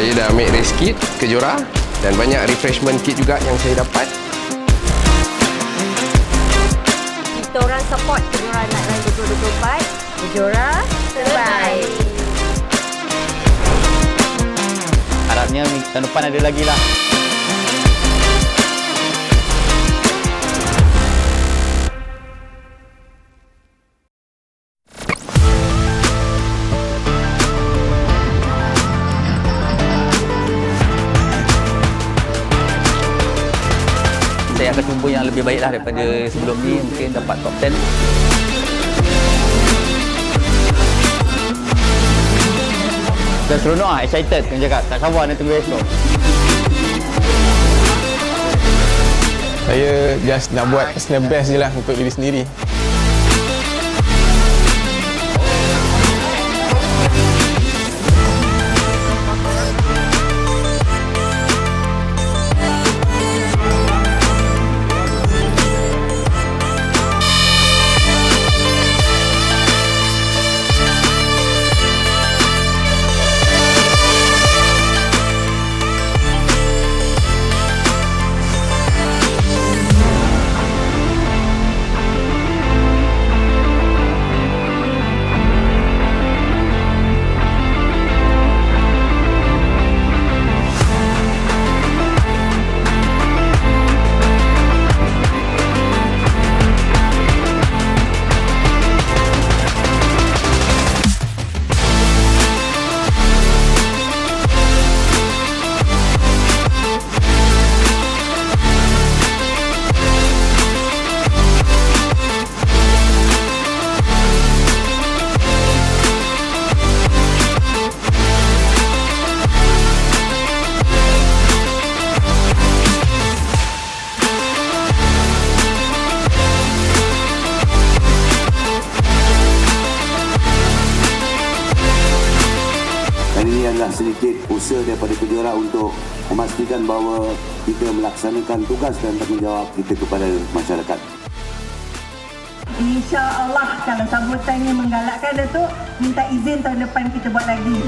Saya dah ambil race kit kejora dan banyak refreshment kit juga yang saya dapat. Kita orang support Kejora Night Ride 2024. Kejora terbaik. Harapnya minggu tahun depan ada lagi lah. Saya akan cuba yang lebih baik lah daripada sebelum ni mungkin dapat top 10 Dah seronok lah, excited kan cakap. Tak sabar nak tunggu esok. Saya just nak buat the best je lah untuk diri sendiri. Adalah sedikit usaha daripada kejora untuk memastikan bahawa kita melaksanakan tugas dan tanggungjawab kita kepada masyarakat. Insya Allah kalau sambutannya menggalakkan Datuk, minta izin tahun depan kita buat lagi.